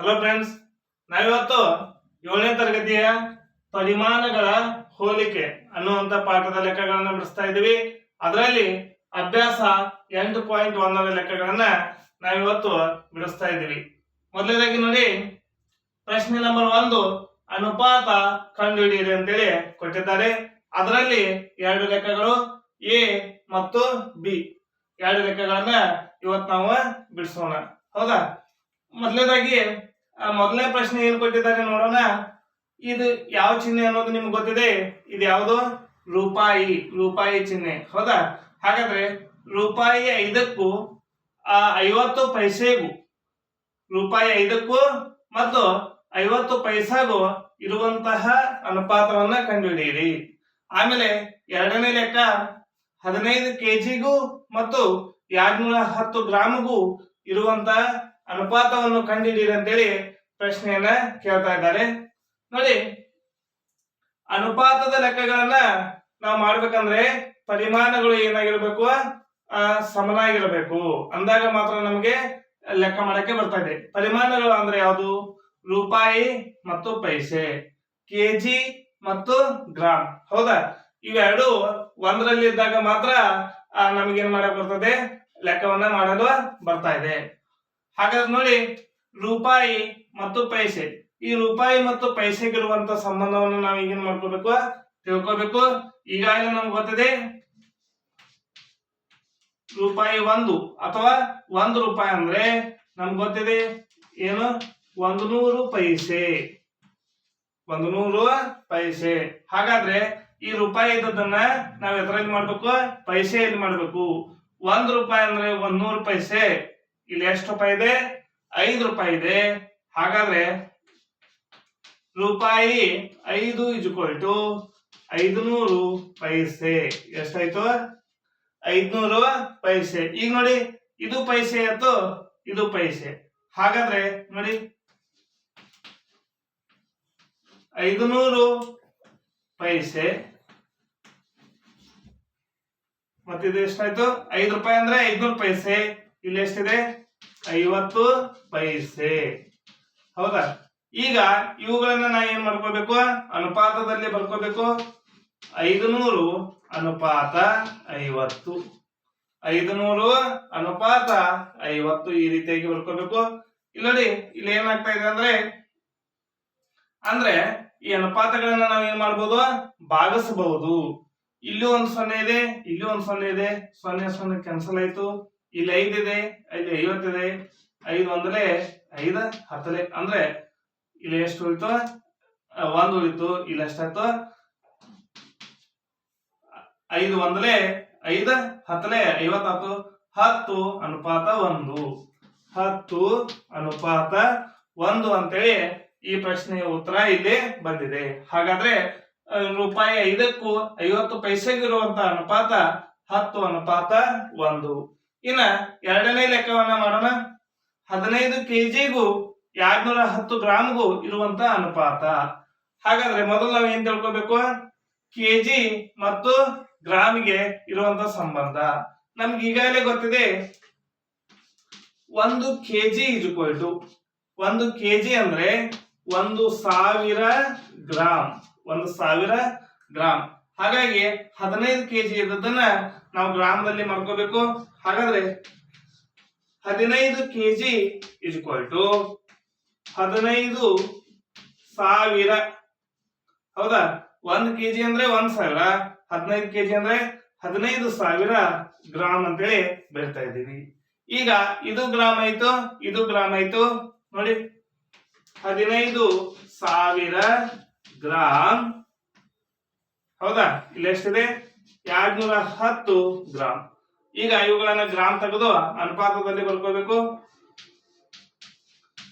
Hello friends ನಾವಿವತ್ತು ಏಳನೇ ತರಗತಿಯ ಪರಿಮಾಣಗಳ ಹೋಲಿಕೆ ಅನ್ನುವಂತ ಪಾಠದ ಲೆಕ್ಕಗಳನ್ನ ಬಿಡಿಸ್ತಾ ಇದ್ದೀವಿ. ಅದರಲ್ಲಿ ಅಭ್ಯಾಸ ಎಂಟು ಪಾಯಿಂಟ್ ಒಂದರ ಲೆಕ್ಕಗಳನ್ನ ನಾವಿವತ್ತು ಬಿಡಿಸ್ತಾ ಇದ್ದೀವಿ. ಮೊದಲನೇದಾಗಿ ನೋಡಿ, ಪ್ರಶ್ನೆ ನಂಬರ್ ಒಂದು, ಅನುಪಾತ ಕಂಡುಹಿಡಿಯಿರಿ ಅಂತೇಳಿ ಕೊಟ್ಟಿದ್ದಾರೆ. ಅದರಲ್ಲಿ ಎರಡು ಲೆಕ್ಕಗಳು, ಎ ಮತ್ತು ಬಿ. ಎರಡು ಲೆಕ್ಕಗಳನ್ನ ಇವತ್ತು ನಾವು ಬಿಡಿಸೋಣ. ಹೌದಾ? ಮೊದಲನೇದಾಗಿ ಮೊದಲನೇ ಪ್ರಶ್ನೆ ಏನು ಕೊಟ್ಟಿದ್ದಾರೆ ನೋಡೋಣ. ಇದು ಯಾವ ಚಿಹ್ನೆ ಅನ್ನೋದು ನಿಮ್ಗೆ ಗೊತ್ತಿದೆ? ಇದು ಯಾವುದು? ರೂಪಾಯಿ ರೂಪಾಯಿ ಚಿಹ್ನೆ. ಹೌದಾ? ಹಾಗಾದ್ರೆ ರೂಪಾಯಿ ಐದಕ್ಕೂ, ಆ, ಐವತ್ತು ಪೈಸೆಗೂ, ರೂಪಾಯಿ ಐದಕ್ಕೂ ಮತ್ತು ಐವತ್ತು ಪೈಸಾಗೂ ಇರುವಂತಹ ಅನುಪಾತವನ್ನ ಕಂಡುಹಿಡಿಯಿರಿ. ಆಮೇಲೆ ಎರಡನೇ ಲೆಕ್ಕ, ಹದಿನೈದು ಕೆಜಿಗೂ ಮತ್ತು ಎರಡ್ನೂರ ಹತ್ತು ಗ್ರಾಮ್ಗೂ ಇರುವಂತಹ ಅನುಪಾತವನ್ನು ಕಂಡುಹಿಡಿಯಿರಿ ಅಂತೇಳಿ ಪ್ರಶ್ನೆಯನ್ನ ಕೇಳ್ತಾ ಇದ್ದಾರೆ. ನೋಡಿ, ಅನುಪಾತದ ಲೆಕ್ಕಗಳನ್ನ ನಾವು ಮಾಡ್ಬೇಕಂದ್ರೆ ಪರಿಮಾಣಗಳು ಏನಾಗಿರ್ಬೇಕು? ಸಮನಾಗಿರಬೇಕು. ಅಂದಾಗ ಮಾತ್ರ ನಮಗೆ ಲೆಕ್ಕ ಮಾಡಕ್ಕೆ ಬರ್ತಾ ಇದೆ. ಪರಿಮಾಣಗಳು ಅಂದ್ರೆ ಯಾವುದು? ರೂಪಾಯಿ ಮತ್ತು ಪೈಸೆ, ಕೆಜಿ ಮತ್ತು ಗ್ರಾಮ್ ಹೌದಾ? ಇವೆರಡು ಒಂದರಲ್ಲಿ ಇದ್ದಾಗ ಮಾತ್ರ ನಮಗೇನ್ ಮಾಡಕ್ ಬರ್ತದೆ? ಲೆಕ್ಕವನ್ನ ಮಾಡಲು ಬರ್ತಾ ಇದೆ. ಹಾಗಾದ್ರೆ ನೋಡಿ, ರೂಪಾಯಿ ಮತ್ತು ಪೈಸೆ. ಈ ರೂಪಾಯಿ ಮತ್ತು ಪೈಸೆಗಿರುವಂತ ಸಂಬಂಧವನ್ನು ನಾವು ಈಗೇನ್ ಮಾಡ್ಕೋಬೇಕು? ತಿಳ್ಕೊಬೇಕು. ಈಗಾಗಲೇ ನಮ್ಗೆ ಗೊತ್ತಿದೆ? ರೂಪಾಯಿ ಒಂದು ಅಥವಾ ಒಂದು ರೂಪಾಯಿ ಅಂದ್ರೆ ನಮ್ಗೆ ಗೊತ್ತಿದೆ ಏನು? ಒಂದು ನೂರು ಪೈಸೆ. ಒಂದು ನೂರು ಪೈಸೆ. ಹಾಗಾದ್ರೆ ಈ ರೂಪಾಯಿ ಇದ್ದದನ್ನ ನಾವ್ ಮಾಡಬೇಕು? ಮಾಡ್ಬೇಕು ಪೈಸೆಯಲ್ಲಿ ಮಾಡ್ಬೇಕು? ಒಂದ್ ರೂಪಾಯಿ ಅಂದ್ರೆ ಒಂದ್ ನೂರು ಪೈಸೆ. ಇಲ್ಲಿ ಎಷ್ಟು ರೂಪಾಯಿ ಇದೆ? ಐದು ರೂಪಾಯಿ ಇದೆ. ಹಾಗಾದ್ರೆ ರೂಪಾಯಿ ಐದು ಇಜುಕೊಲ್ ಟು ಐದುನೂರು ಪೈಸೆ. ಎಷ್ಟಾಯ್ತು? ಐದ್ನೂರು ಪೈಸೆ. ಈಗ ನೋಡಿ, ಇದು ಪೈಸೆ ಆಯ್ತು, ಇದು ಪೈಸೆ. ಹಾಗಾದ್ರೆ ನೋಡಿ ಐದು ನೂರು ಪೈಸೆ. ಮತ್ತಿದು ಎಷ್ಟಾಯ್ತು? ಐದು ರೂಪಾಯಿ ಅಂದ್ರೆ ಐದ್ನೂರು ಪೈಸೆ. ಇಲ್ಲಿ ಎಷ್ಟಿದೆ? ಐವತ್ತು ಪೈಸೆ. ಹೌದಾ? ಈಗ ಇವುಗಳನ್ನ ನಾ ಏನ್ ಮಾಡ್ಕೋಬೇಕು? ಅನುಪಾತದಲ್ಲಿ ಬರ್ಕೋಬೇಕು. ಐದು ನೂರು ಅನುಪಾತ ಐವತ್ತು. ಐದು ನೂರು ಅನುಪಾತ ಐವತ್ತು ಈ ರೀತಿಯಾಗಿ ಬರ್ಕೋಬೇಕು. ಇಲ್ಲಿ ನೋಡಿ, ಇಲ್ಲಿ ಏನಾಗ್ತಾ ಇದೆ ಅಂದ್ರೆ ಅಂದ್ರೆ ಈ ಅನುಪಾತಗಳನ್ನ ನಾವು ಏನ್ ಮಾಡ್ಬೋದು? ಭಾಗಿಸಬಹುದು ಇಲ್ಲಿ ಒಂದು ಸೊನ್ನೆ ಇದೆ, ಇಲ್ಲಿ ಒಂದು ಸೊನ್ನೆ ಇದೆ. ಸೊನ್ನೆ ಸೊನ್ನೆ ಕ್ಯಾನ್ಸಲ್ ಆಯ್ತು. ಇಲ್ಲಿ ಐದಿದೆ ಇಲ್ಲಿ ಐವತ್ತಿದೆ ಐದು ಒಂದಲೆ ಐದ ಹತ್ತಲೆ ಅಂದ್ರೆ ಇಲ್ಲಿ ಎಷ್ಟು ಉಳಿತು ಒಂದು ಉಳಿತು ಇಲ್ಲಿ ಎಷ್ಟಾಯ್ತು ಐದು ಒಂದಲೆ ಐದ ಹತ್ತಲೆ ಐವತ್ತಾತು ಹತ್ತು ಅನುಪಾತ ಒಂದು. ಹತ್ತು ಅನುಪಾತ ಒಂದು ಅಂತೇಳಿ ಈ ಪ್ರಶ್ನೆಯ ಉತ್ತರ ಇಲ್ಲಿ ಬಂದಿದೆ. ಹಾಗಾದ್ರೆ ರೂಪಾಯಿ ಐದಕ್ಕೂ ಐವತ್ತು ಪೈಸೆಗಿರುವಂತ ಅನುಪಾತ ಹತ್ತು ಅನುಪಾತ ಒಂದು. ಇನ್ನ ಎರಡನೇ ಲೆಕ್ಕವನ್ನ ಮಾಡೋಣ. ಹದಿನೈದು ಕೆಜಿಗೂ ಎರಡ್ನೂರ ಹತ್ತು ಗ್ರಾಮ್ಗೂ ಇರುವಂತ ಅನುಪಾತ. ಹಾಗಾದ್ರೆ ಮೊದಲು ನಾವು ಏನ್ ತಿಳ್ಕೊಬೇಕು? ಕೆಜಿ ಮತ್ತು ಗ್ರಾಮ್ಗೆ ಇರುವಂತ ಸಂಬಂಧ. ನಮ್ಗೆ ಈಗಾಗಲೇ ಗೊತ್ತಿದೆ. ಒಂದು ಕೆಜಿ ಇಜ್ಕೋಲ್ ಟು ಒಂದು ಕೆಜಿ ಅಂದ್ರೆ ಒಂದು ಸಾವಿರ ಗ್ರಾಮ್. ಒಂದು ಸಾವಿರ ಗ್ರಾಮ್. ಹಾಗಾಗಿ ಹದಿನೈದು ಕೆಜಿ ಇದ್ದದನ್ನ ನಾವು ಗ್ರಾಮದಲ್ಲಿ ಮಾಡ್ಕೋಬೇಕು. ಹಾಗಾದ್ರೆ ಹದಿನೈದು ಕೆಜಿ ಇಜ್ಕೊಲ್ ಟು ಹದಿನೈದು ಸಾವಿರ. ಹೌದಾ? ಒಂದ್ ಕೆಜಿ ಅಂದ್ರೆ ಒಂದ್ ಸಾವಿರ. ಹದಿನೈದು ಕೆಜಿ ಅಂದ್ರೆ ಹದಿನೈದು ಸಾವಿರ ಗ್ರಾಮ್ ಅಂತೇಳಿ ಬರ್ತಾ ಇದ್ದೀವಿ. ಈಗ ಇದು ಗ್ರಾಮ್ ಆಯ್ತು, ಇದು ಗ್ರಾಮ್ ಆಯ್ತು. ನೋಡಿ, ಹದಿನೈದು ಸಾವಿರ ಗ್ರಾಮ್ ಹೌದಾ? ಇಲ್ಲಿ ಎಷ್ಟಿದೆ? ಎರಡ್ನೂರ ಹತ್ತು ಗ್ರಾಮ್ ಈಗ ಇವುಗಳನ್ನ ಗ್ರಾಮ್ ತೆಗೆದು ಅನುಪಾತದಲ್ಲಿ ಬರ್ಕೋಬೇಕು.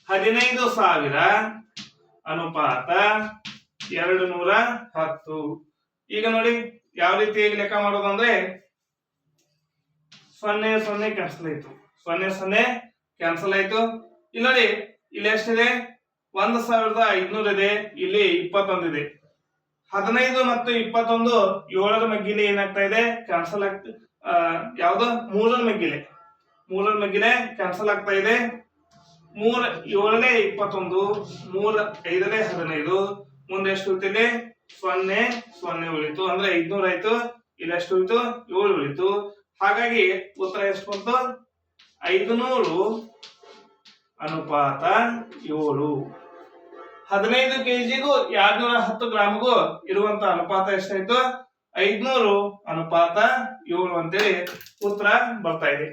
ಹದಿನೈದು ಸಾವಿರ ಅನುಪಾತ ಎರಡು ನೂರ ಹತ್ತು. ಈಗ ನೋಡಿ, ಯಾವ ರೀತಿಯಾಗಿ ಲೆಕ್ಕ ಮಾಡೋದು ಅಂದ್ರೆ ಸೊನ್ನೆ ಸೊನ್ನೆ ಕ್ಯಾನ್ಸಲ್ ಆಯ್ತು. ಸೊನ್ನೆ ಸೊನ್ನೆ ಕ್ಯಾನ್ಸಲ್ ಆಯ್ತು. ಇಲ್ಲಿ ನೋಡಿ, ಇಲ್ಲಿ ಎಷ್ಟಿದೆ? ಒಂದು ಸಾವಿರದ ಐದ್ನೂರ ಇದೆ. ಇಲ್ಲಿ ಇಪ್ಪತ್ತೊಂದಿದೆ. ಹದಿನೈದು ಮತ್ತು ಇಪ್ಪತ್ತೊಂದು ಏಳರ ಮಗ್ಗಿಲೆ ಏನಾಗ್ತಾ ಇದೆ? ಕ್ಯಾನ್ಸಲ್ ಆಗ್ತ ಯಾವ್ದು? ಮೂರರ ಮಗ್ಗಿಲೆ. ಮೂರರ ಮಗ್ಗಿಲೆ ಕ್ಯಾನ್ಸಲ್ ಆಗ್ತಾ ಇದೆ. ಮೂರ ಏಳನೇ ಇಪ್ಪತ್ತೊಂದು, ಮೂರ ಐದನೇ ಹದಿನೈದು ಮುಂದೆ ಎಷ್ಟು ಉಳಿತಿದೆ. ಸೊನ್ನೆ ಸೊನ್ನೆ ಉಳಿತು. ಅಂದ್ರೆ ಐದ್ನೂರ ಆಯ್ತು ಇಲ್ಲಿ ಎಷ್ಟು ಉಳಿತು, ಏಳು ಉಳಿತು. ಹಾಗಾಗಿ ಉತ್ತರ ಎಷ್ಟು ಬಂತು? ಐದುನೂರು ಅನುಪಾತ ಏಳು. ಹದಿನೈದು ಕೆಜಿಗೂ ಎರಡ್ನೂರ ಹತ್ತು ಗ್ರಾಮ್ಗೂ ಇರುವಂತ ಅನುಪಾತ ಎಷ್ಟಾಯ್ತು? ಐದ್ನೂರು ಅನುಪಾತ ಏಳು ಅಂತೇಳಿ ಉತ್ತರ ಬರ್ತಾ ಇದೆ.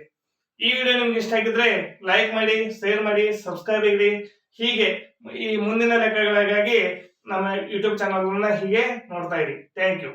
ಈ ವಿಡಿಯೋ ನಿಮ್ಗೆ ಇಷ್ಟ ಆಗಿದ್ರೆ ಲೈಕ್ ಮಾಡಿ ಶೇರ್ ಮಾಡಿ ಸಬ್ಸ್ಕ್ರೈಬ್ ಇಡಿ. ಹೀಗೆ ಈ ಮುಂದಿನ ಲೆಕ್ಕಗಳಿಗಾಗಿ ನಮ್ಮ ಯೂಟ್ಯೂಬ್ ಚಾನಲ್ ಹೀಗೆ ನೋಡ್ತಾ ಇರಿ. Thank you